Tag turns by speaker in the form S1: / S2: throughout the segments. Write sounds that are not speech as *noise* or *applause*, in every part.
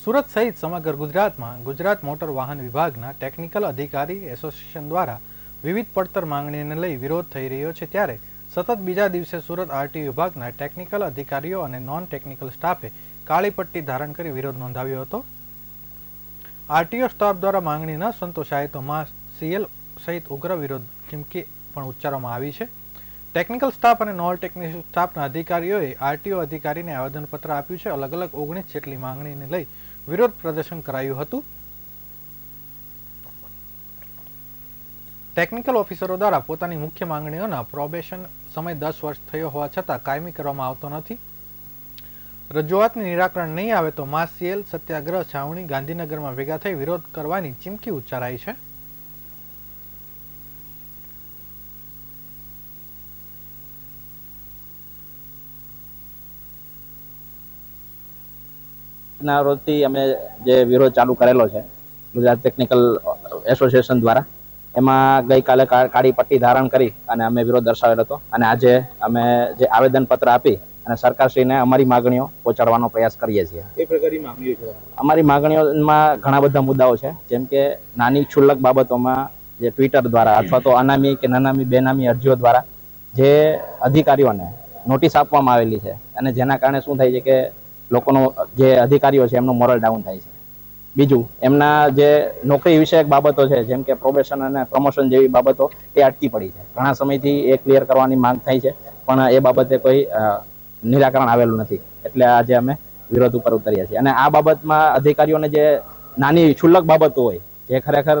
S1: સુરત સહિત સમગ્ર ગુજરાતમાં ગુજરાત મોટર વાહન વિભાગના ટેકનિકલ અધિકારી એસોસિએશન દ્વારા વિવિધ પડતર માંગણીને લઈ વિરોધ થઈ રહ્યો છે ત્યારે સતત બીજા દિવસે સુરત આરટી વિભાગના ટેકનિકલ અધિકારીઓ અને નોન ટેકનિકલ સ્ટાફે કાળી પટ્ટી ધારણ કરી વિરોધ નોંધાવ્યો હતો. આરટીઓ સ્ટાફ દ્વારા માંગણી ન સંતોષાય તો માં સીએલ સહિત ઉગ્ર વિરોધ ચીમકી પણ ઉચ્ચારવામાં આવી છે. ટેકનિકલ સ્ટાફ અને નોન ટેકનિકલ સ્ટાફના અધિકારીઓએ આરટીઓ અધિકારીને આવેદનપત્ર આપ્યું છે. અલગ અલગ ઓગણીસ જેટલી માંગણીને લઈ વિરોધ પ્રદર્શન કરાયું હતું. ટેકનિકલ ઓફિસરો દ્વારા પોતાની મુખ્ય માંગણીઓના પ્રોબેશન સમય દસ વર્ષ થયો હોવા છતાં કાયમી કરવામાં આવતો નથી. રજૂઆતનું નિરાકરણ નહીં આવે તો માસ સીએલ સત્યાગ્રહ છાવણી ગાંધીનગરમાં ભેગા થઈ વિરોધ કરવાની ચીમકી ઉચ્ચારાઈ છે.
S2: ના રોજથી અમે જે વિરોધ ચાલુ કરેલો છે ગુજરાત ટેકનિકલ એસોસિએશન દ્વારા એમાં ગઈકાલે કાળી પટ્ટી ધારણ કરી અને અમે વિરોધ દર્શાવેલો હતો. અને આજે અમે જે આવેદનપત્ર આપી અને સરકારશ્રીને અમારી માગણીઓ પહોંચાડવાનો પ્રયાસ કરીએ છીએ.
S3: એ પ્રકારની માગણીઓ છે?
S2: અમારી માગણીઓમાં ઘણા બધા મુદ્દાઓ છે. જેમ કે નાની છુલ્લક બાબતોમાં જે ટ્વિટર દ્વારા અથવા તો અનામી કે નાનામી બેનામી અરજીઓ દ્વારા જે અધિકારીઓને નોટિસ આપવામાં આવેલી છે. અને જેના કારણે શું થાય છે કે લોકોનો જે અધિકારીઓ છે, એમનું મોરલ ડાઉન થાય છે. બીજું, એમના જે નોકરી વિષયક બાબતો છે, જેમ કે પ્રોબેશન અને પ્રમોશન જેવી બાબતો, એ અટકી પડી છે. ઘણા સમયથી એ ક્લિયર કરવાની માંગ થાય છે, પણ એ બાબતે કોઈ નિરાકરણ આવેલું નથી. એટલે આજે અમે વિરોધ ઉપર ઉતર્યા છીએ. અને આ બાબતમાં અધિકારીઓને જે નાની છુલ્લક બાબતો હોય, જે ખરેખર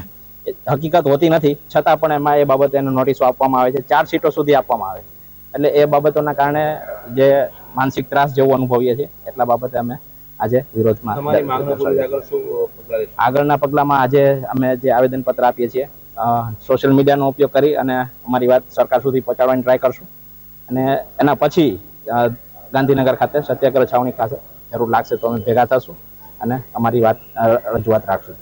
S2: *clears throat* હકીકત હોતી નથી, છતાં પણ એમાં એ બાબતે એને નોટિસો આપવામાં આવે છે. ચાર સીટો સુધી આપવામાં આવે એટલે એ બાબતોના કારણે જે માનસિક ત્રાસ જેવું અનુભવીએ છીએ એટલા બાબતે અમે આજે વિરોધમાં? આગળના પગલામાં આજે અમે જે આવેદનપત્ર આપીએ છીએ સોશિયલ મીડિયાનો ઉપયોગ કરી અને અમારી વાત સરકાર સુધી પહોંચાડવાની ટ્રાય કરશું. અને એના પછી ગાંધીનગર ખાતે સત્યાગ્રહ છાવણી ખાતે જરૂર લાગશે તો અમે ભેગા થશું અને અમારી વાત રજૂઆત રાખશું.